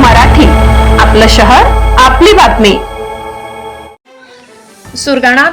मराठी. आपलं शहर आपली बातमी. सुरगाणा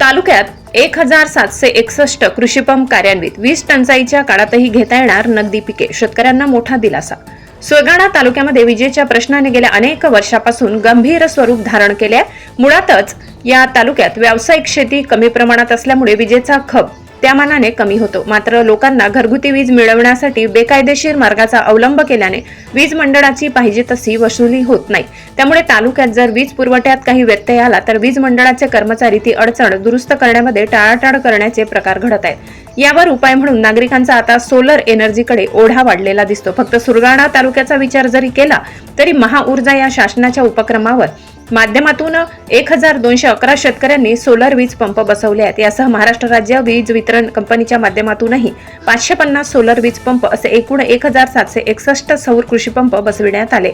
तालुक्यात एक हजार सातशे एकसष्ट कृषीपंप कार्यान्वित वीज टंचाईच्या काळातही घेता येणार नगदी पिके. शेतकऱ्यांना मोठा दिलासा. सुरगाणा तालुक्यामध्ये विजेच्या प्रश्नाने गेल्या अनेक वर्षापासून गंभीर स्वरूप धारण केले मुळातच या तालुक्यात व्यावसायिक शेती कमी प्रमाणात असल्यामुळे विजेचा खप त्या मानाने कमी होतो. मात्र लोकांना घरगुती वीज मिळवण्यासाठी बेकायदेशीर मार्गाचा अवलंब केल्याने वीज मंडळाची पाहिजे तशी वसुली होत नाही. त्यामुळे तालुक्यात जर वीज पुरवठ्यात काही व्यत्यय आला तर वीज मंडळाचे कर्मचारी ती अडचण दुरुस्त करण्यामध्ये टाळाटाळ करण्याचे प्रकार घडत आहेत. यावर उपाय म्हणून नागरिकांचा आता सोलर एनर्जीकडे ओढा वाढलेला दिसतो. फक्त सुरगाणा तालुक्याचा विचार जरी केला तरी महाऊर्जा या शासनाच्या उपक्रमावर माध्यमातून एक हजार दोनशे अकरा शेतकऱ्यांनी सोलर वीज पंप बसवले आहेत. यासह महाराष्ट्र राज्य वीज वितरण कंपनीच्या माध्यमातूनही पाचशे पन्नास सोलर वीज पंप असे एकूण एक हजार सातशे एकसष्ट सौर कृषी पंप बसविण्यात आले.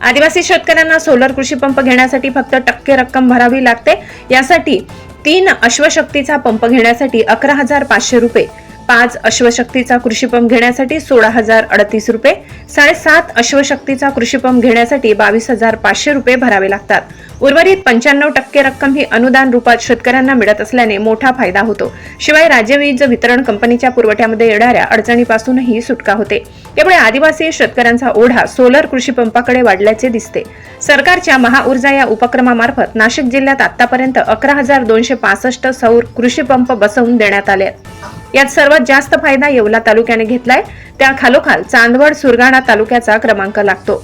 आदिवासी शेतकऱ्यांना सोलर कृषी पंप घेण्यासाठी फक्त टक्के रक्कम भरावी लागते. यासाठी तीन अश्वशक्तीचा पंप घेण्यासाठी अकरा हजार पाचशे रुपये पाच अश्वशक्तीचा कृषीपंप घेण्यासाठी सोळा हजार अडतीस रुपये साडेसात अश्वशक्तीचा कृषीपंप घेण्यासाठी बावीस हजार पाचशे रुपये भरावे लागतात. उर्वरित पंच्याण्णव टक्के रक्कम ही अनुदान रूपात शेतकऱ्यांना मिळत असल्याने मोठा फायदा होतो. शिवाय राज्य वीज वितरण कंपनीच्या पुरवठ्यामध्ये येणाऱ्या अडचणीपासूनही सुटका होते. त्यामुळे आदिवासी शेतकऱ्यांचा ओढा सोलर कृषी पंपाकडे वाढल्याचे दिसते. सरकारच्या महाऊर्जा या उपक्रमामार्फत नाशिक जिल्ह्यात आतापर्यंत अकरा हजार दोनशे पासष्ट सौर कृषी पंप बसवून देण्यात आले यात सर्वात जास्त फायदा येवला तालुक्याने घेतलाय. त्या खालोखाल चांदवड सुरगाणा तालुक्याचा क्रमांक लागतो.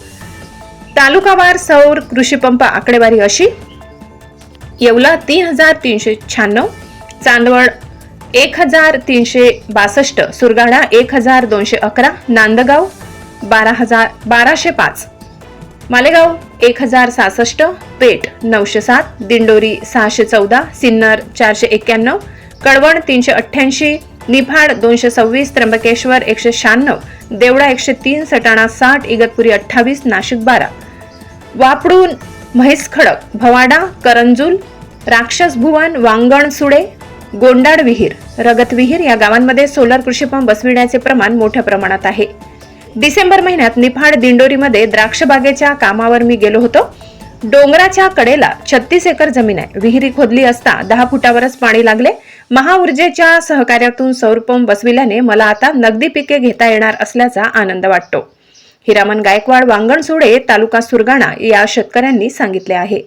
तालुकावार सौर कृषीपंप आकडेवारी अशी. येवला तीन हजार तीनशे शहाण्णव चांदवड एक हजार तीनशे बासष्ट सुरगाणा एक हजार दोनशे अकरा नांदगाव बारा हजार बाराशे पाच. मालेगाव एक हजार सहासष्ट पेठ नऊशे सात दिंडोरी सहाशे चौदा सिन्नर चारशे एक्क्याण्णव कडवण तीनशे अठ्ठ्याऐंशी निफाड दोनशे सव्वीस त्र्यंबकेश्वर एकशे शहाण्णव देवळा एकशे तीन सटाणा साठ इगतपुरी अठ्ठावीस नाशिक बारा. वापडून म्हैसखडक भवाडा करंजूल राक्षस भुवन वांगण सुडे गोंडाड विहीर रगत विहीर या गावांमध्ये सोलर कृषी पंप बसविण्याचे प्रमाण मोठ्या प्रमाणात आहे. डिसेंबर महिन्यात निफाड दिंडोरीमध्ये द्राक्षबागेच्या कामावर मी गेलो होतो. डोंगराच्या कडेला छत्तीस एकर जमीन आहे. विहिरी खोदली असता दहा फुटावरच पाणी लागले. महाऊर्जेच्या सहकार्यातून सौरपंप बसविल्याने मला आता नगदी पिके घेता येणार असल्याचा आनंद वाटतो. हिरामन गायकवाड वांगणसोडे तालुका सुरगाणा या शेतकऱ्यांनी सांगितले आहे.